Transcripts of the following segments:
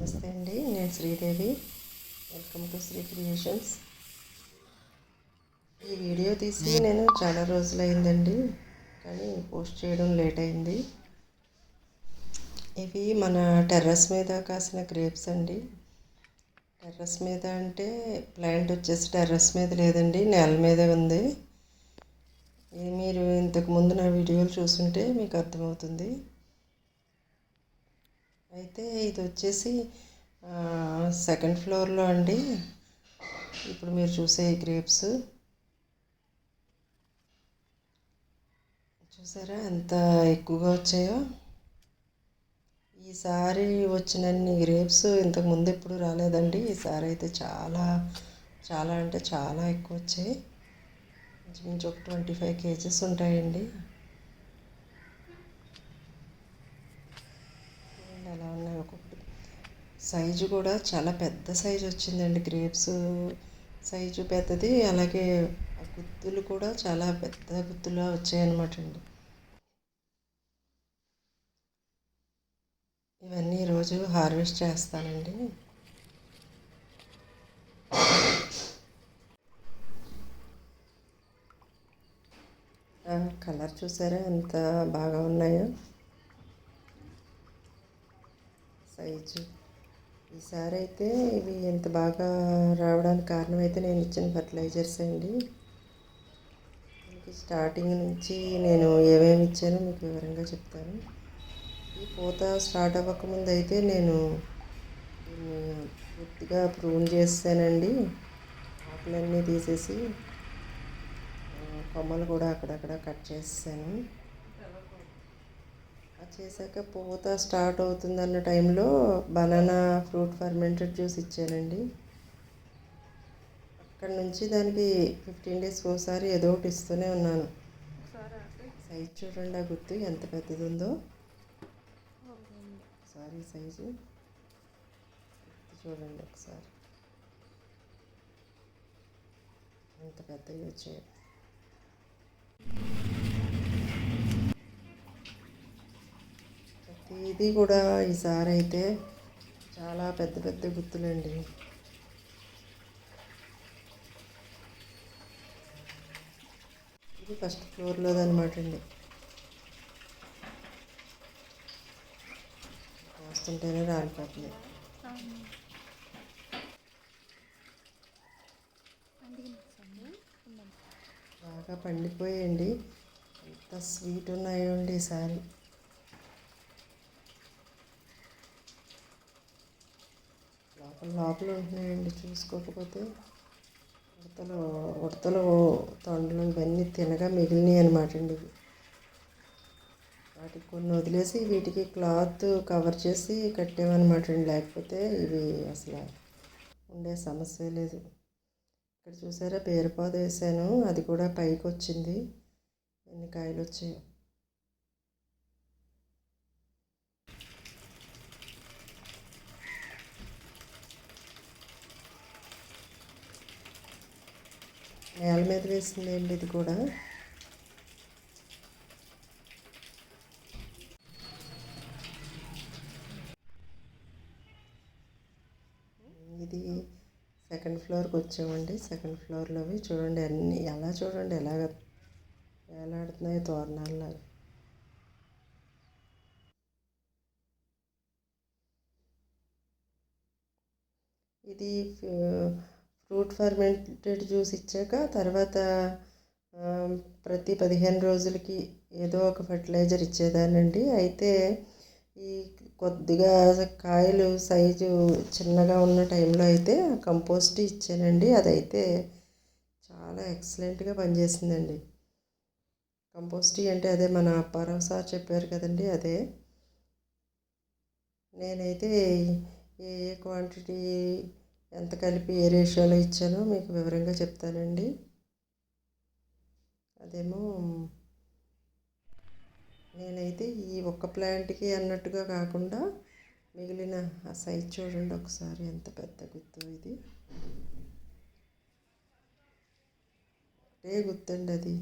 నమస్తే అండి. నేను Sridevi. Welcome to Sri creations ఈ వీడియో తీసి నేను చాలా రోజులైందండి. కానీ పోస్ట్ చేయడం లేట్ అయింది. ఇవి మన టెర్రస్ మీద కాసిన గ్రేప్స్ అండి. టెర్రస్ మీద అంటే ప్లాంట్ వచ్చేసి టెర్రస్ మీద లేదండి. నేల మీదే ఉంది. ఇది మీరు ఇంతకుముందు నా వీడియోలు చూసుంటే మీకు అర్థమవుతుంది. అయితే ఇది వచ్చేసి సెకండ్ ఫ్లోర్లో అండి. ఇప్పుడు మీరు చూసే గ్రేప్స్ చూసారా ఎంత ఎక్కువగా వచ్చాయో? ఈసారి వచ్చినన్ని గ్రేప్స్ ఇంతకు ముందు ఎప్పుడు రాలేదండి. ఈసారి అయితే చాలా చాలా అంటే చాలా ఎక్కువ వచ్చాయి. ఇంచుమించు ఒక ట్వంటీ ఫైవ్ కేజెస్ ఉంటాయండి. అలా ఉన్నాయి ఒక్కొక్కటి. సైజు కూడా చాలా పెద్ద సైజు వచ్చిందండి. గ్రేప్స్ సైజు పెద్దది అలాగే గుత్తులు కూడా చాలా పెద్ద గుత్తులు వచ్చాయన్నమాట అండి. ఇవన్నీ రోజు హార్వెస్ట్ చేస్తానండి. కలర్ చూసారా? ఎంత బాగా ఉన్నాయో. సైజు ఈసారి అయితే ఇవి ఎంత బాగా రావడానికి కారణం అయితే నేను ఇచ్చిన ఫర్టిలైజర్స్ అండి. స్టార్టింగ్ నుంచి నేను ఏమేమి ఇచ్చానో మీకు వివరంగా చెప్తాను. ఈ పూత స్టార్ట్ అవ్వకముందు అయితే నేను పూర్తిగా ప్రూన్ చేస్తానండి. ఆకులన్నీ తీసేసి కొమ్మలు కూడా అక్కడక్కడ కట్ చేస్తాను. చేశాక పూత స్టార్ట్ అవుతుందన్న టైంలో బనానా ఫ్రూట్ ఫర్మెంటెడ్ జ్యూస్ ఇచ్చానండి. అక్కడ నుంచి దానికి ఫిఫ్టీన్ డేస్ ఒకసారి ఏదో ఒకటి ఇస్తూనే ఉన్నాను. సైజ్ చూడండి ఆ గుర్తు ఎంత పెద్దది ఉందో సారీ సైజు. చూడండి ఒకసారి. ఎంత పెద్దవి వచ్చాయి. ఇది కూడా ఈసారి అయితే చాలా పెద్ద పెద్ద గుర్తులండి ఇది ఫస్ట్ ఫ్లోర్లో అనమాట అండి. వస్తుంటేనే రాలిపోతుంది. బాగా పండిపోయాయండి ఎంత స్వీట్ ఉన్నాయో అండి ఈసారి లోపల ఉంటున్నాయండి చూసుకోకపోతే. ఉడతలు ఉడతలు తొండలు ఇవన్నీ తినగా మిగిలినాయి అనమాట అండి ఇవి. వాటికి కొన్ని వదిలేసి వీటికి క్లాత్ కవర్ చేసి కట్టామన్నమాట అండి. లేకపోతే ఇవి అసలు ఉండే సమస్య లేదు. ఇక్కడ చూసారా బీరపాదు వేసాను. అది కూడా పైకి వచ్చింది ఎన్ని కాయలు వచ్చాయో నేల మీద వేసింది అండి ఇది కూడా? ఇది సెకండ్ ఫ్లోర్కి వచ్చామండి. సెకండ్ ఫ్లోర్లోవి చూడండి అన్ని ఎలా చూడండి ఎలాగ వేలాడుతున్నాయి తోరణాల్లాగా. ఇది ఫ్రూట్ ఫర్మెంటెడ్ జ్యూస్ ఇచ్చాక తర్వాత ప్రతి పదిహేను రోజులకి ఏదో ఒక ఫర్టిలైజర్ ఇచ్చేదానండి అయితే ఈ కొద్దిగా కాయలు సైజు చిన్నగా ఉన్న టైంలో అయితే కంపోస్ట్ ఇచ్చానండి. అదైతే చాలా ఎక్సలెంట్గా పనిచేసిందండి. కంపోస్ట్ అంటే అదే మన అప్పారావు సార్ చెప్పారు కదండి అదే. నేనైతే ఏ ఏ క్వాంటిటీ ఎంత కలిపి ఏ రేషియోలో ఇచ్చానో మీకు వివరంగా చెప్తానండి. అదేమో నేనైతే ఈ ఒక్క ప్లాంట్కి అన్నట్టుగా కాకుండా మిగిలిన ఆ సైజ్ చూడండి ఒకసారి ఎంత పెద్ద గుత్తు ఇది. ఒకటే గుత్తండి అది.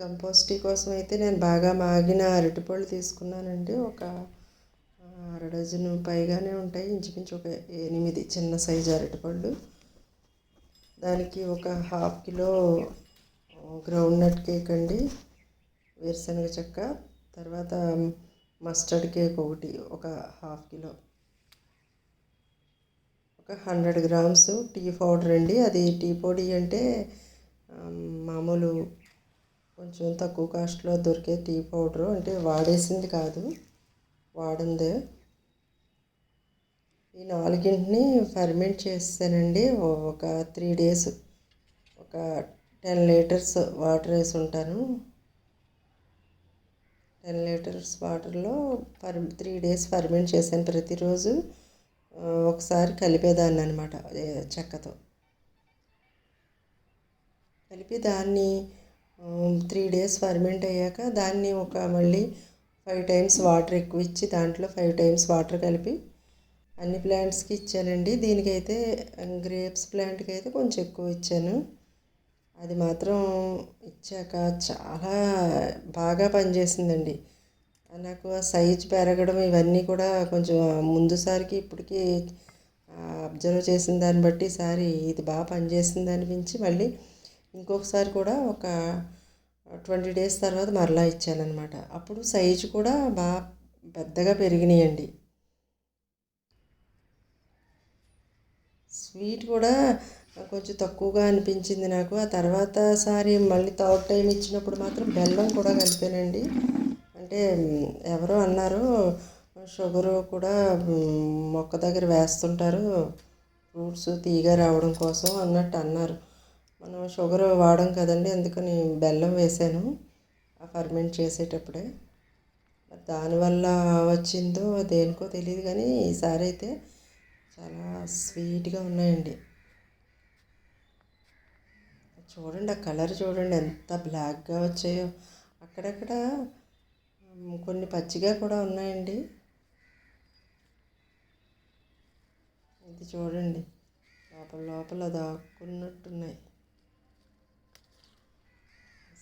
కంపోస్ట్ కోసం అయితే నేను బాగా మాగిన అరటిపళ్ళు తీసుకున్నానండి. ఒక అర డజను పైగానే ఉంటాయి. ఇంచుమించు ఒక ఎనిమిది చిన్న సైజు అరటిపళ్ళు. దానికి ఒక half kilo groundnut cake అండి. వేరుశనగ చెక్క. తర్వాత మస్టర్డ్ కేక్ ఒకటి ఒక హాఫ్ కిలో. ఒక హండ్రెడ్ గ్రామ్స్ టీ పౌడర్ అండి. అది టీ పొడి అంటే మామూలు కొంచెం తక్కువ కాస్ట్లో దొరికే టీ పౌడరు అంటే వాడేసింది కాదు వాడిందే. ఈ నాలుగింటిని ఫర్మెంట్ చేస్తానండి. ఒక త్రీ డేస్ ఒక టెన్ లీటర్స్ వాటర్ వేసి ఉంటాను టెన్ లీటర్స్ వాటర్లో ఫర్ త్రీ డేస్ ఫర్మెంట్ చేశాను ప్రతిరోజు. ఒకసారి కలిపేదాన్ని అనమాట చెక్కతో. కలిపి దాన్ని త్రీ డేస్ ఫర్మెంట్ అయ్యాక దాన్ని ఒక మళ్ళీ ఫైవ్ టైమ్స్ వాటర్ ఎక్కువ ఇచ్చి దాంట్లో ఫైవ్ టైమ్స్ వాటర్ కలిపి అన్ని ప్లాంట్స్కి ఇచ్చానండి. దీనికైతే గ్రేప్స్ ప్లాంట్కి అయితే కొంచెం ఎక్కువ ఇచ్చాను. అది మాత్రం ఇచ్చాక చాలా బాగా పనిచేసిందండి. నాకు ఆ సైజ్ పెరగడం ఇవన్నీ కూడా కొంచెం ముందుసారికి ఇప్పటికీ అబ్జర్వ్ చేసిన దాన్ని బట్టి ఈసారి ఇది బాగా పనిచేసింది అనిపించి మళ్ళీ ఇంకొకసారి కూడా ఒక ట్వంటీ డేస్ తర్వాత మరలా ఇచ్చానమాట అప్పుడు సైజు కూడా బాగా పెద్దగా పెరిగినాయండి. స్వీట్ కూడా కొంచెం తక్కువగా అనిపించింది నాకు. ఆ తర్వాత సారి మళ్ళీ థర్డ్ టైం ఇచ్చినప్పుడు మాత్రం బెల్లం కూడా కలిపానండి. అంటే ఎవరో అన్నారు షుగరు కూడా మొక్క దగ్గర వేస్తుంటారు ఫ్రూట్స్ తీగ రావడం కోసం అన్నట్టు అన్నారు. మనం షుగర్ వాడం కదండి అందుకని బెల్లం వేసాను ఆ ఫర్మెంట్ చేసేటప్పుడే. దానివల్ల వచ్చిందో దేనికో తెలియదు కానీ ఈసారి అయితే చాలా స్వీట్గా ఉన్నాయండి. చూడండి ఆ కలర్ చూడండి ఎంత బ్లాక్గా వచ్చాయో. అక్కడక్కడ కొన్ని పచ్చిగా కూడా ఉన్నాయండి. ఇది చూడండి లోపల లోపల దాక్కున్నట్టున్నాయి.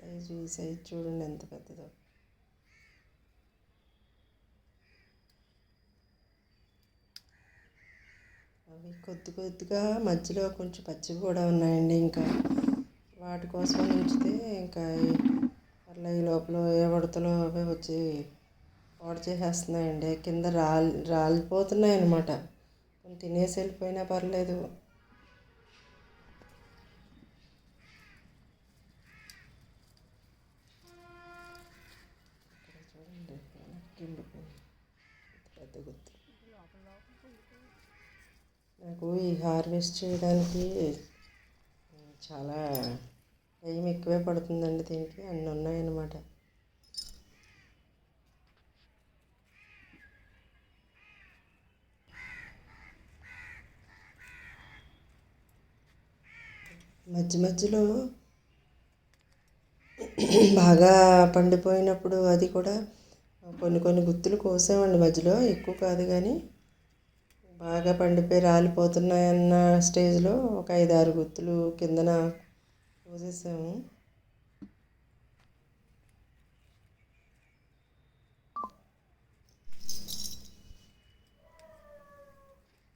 సైజు ఈ సైజు చూడండి ఎంత పెద్దదో. అవి కొద్ది కొద్దిగా మధ్యలో కొంచెం పచ్చివి కూడా ఉన్నాయండి. ఇంకా వాటి కోసం ఉంచితే ఇంకా ఈ- మళ్ళీ ఈ లోపల ఏ ఉడతలో అవి వచ్చి పాడు చేసేస్తున్నాయండి. కింద రాలి రాలిపోతున్నాయి అనమాట తినేసి వెళ్ళిపోయినా పర్లేదు. నాకు ఈ హార్వెస్ట్ చేయడానికి చాలా టైం ఎక్కువే పడుతుందండి దీనికి. అన్నీ ఉన్నాయన్నమాట. మధ్య మధ్యలో బాగా పండిపోయినప్పుడు అది కూడా కొన్ని కొన్ని గుత్తులు కోసామండి మధ్యలో. ఎక్కువ కాదు కానీ బాగా పండిపోయి రాలిపోతున్నాయన్న స్టేజ్లో ఒక ఐదు ఆరు గుత్తులు కిందన కోసేసాము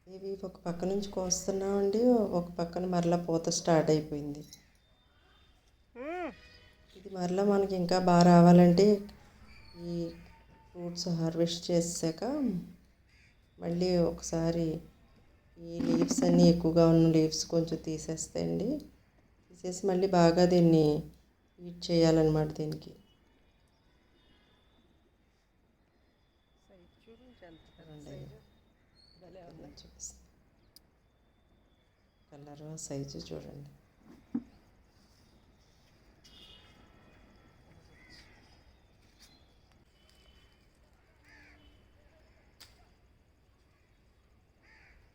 ఇవి ఒక పక్క నుంచి కోస్తున్నామండి ఒక పక్కన మరలా పూత స్టార్ట్ అయిపోయింది. ఇది మరలా మనకి ఇంకా బాగా రావాలంటే ఈ ఫ్రూట్స్ హార్వెస్ట్ చేసాక మళ్ళీ ఒకసారి ఈ లీవ్స్ అన్నీ ఎక్కువగా ఉన్న లీవ్స్ కొంచెం తీసేస్తాయండి తీసేసి మళ్ళీ బాగా దీన్ని హీట్ చేయాలన్నమాట దీనికి. కలర్ సైజు చూడండి.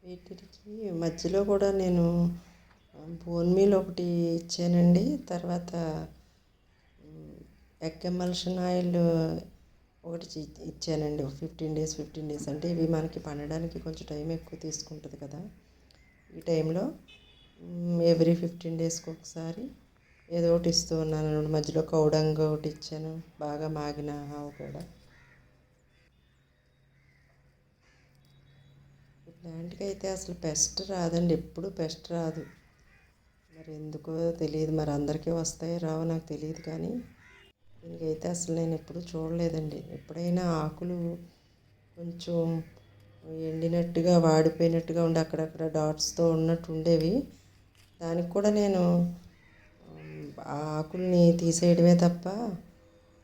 వీటికి మధ్యలో కూడా నేను బోన్ మీల్ ఒకటి ఇచ్చానండి. తర్వాత ఎగ్ ఎమల్షన్ ఆయిల్ ఒకటి ఇచ్చానండి. ఫిఫ్టీన్ డేస్ ఫిఫ్టీన్ డేస్ అంటే ఇవి మనకి పండడానికి కొంచెం టైం ఎక్కువ తీసుకుంటుంది కదా. ఈ టైంలో ఎవ్రీ ఫిఫ్టీన్ డేస్కి ఒకసారి ఏదో ఒకటి ఇస్తూ ఉన్నాను మధ్యలో కౌడంగ్ ఒకటి ఇచ్చాను. బాగా మాగిన ఆవు కూడా ప్లాంట్కి అయితే అసలు పెస్ట్ రాదండి ఎప్పుడు పెస్ట్ రాదు. మరి ఎందుకో తెలియదు మరి అందరికీ వస్తాయో రావో నాకు తెలియదు కానీ దీనికైతే అసలు నేను ఎప్పుడు చూడలేదండి. ఎప్పుడైనా ఆకులు కొంచెం ఎండినట్టుగా వాడిపోయినట్టుగా ఉండి అక్కడక్కడ డాట్స్తో ఉన్నట్టు ఉండేవి. దానికి కూడా నేను ఆ ఆకుల్ని తీసేయడమే తప్ప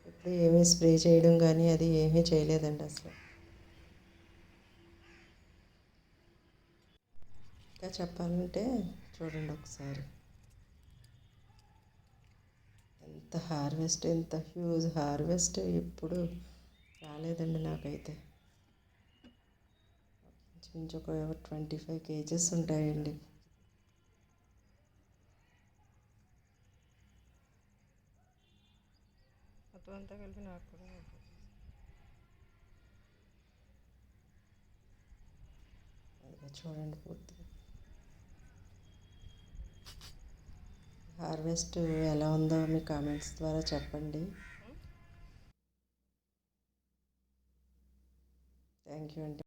ఎప్పుడు ఏమీ స్ప్రే చేయడం కానీ అది ఏమీ చేయలేదండి అసలు. ఇంకా చెప్పాలంటే చూడండి ఒకసారి. ఎంత హార్వెస్ట్ ఎంత హ్యూజ్ హార్వెస్ట్ ఎప్పుడు రాలేదండి నాకైతే. ఇంచుమించు ఒక ట్వంటీ ఫైవ్ కేజెస్ ఉంటాయండి. మొత్తం అంతా కలిపి నాకు కూడా చూడండి పూర్తిగా. హార్వెస్ట్ ఎలా ఉందో మీ కామెంట్స్ ద్వారా చెప్పండి. థ్యాంక్ యూ అండి.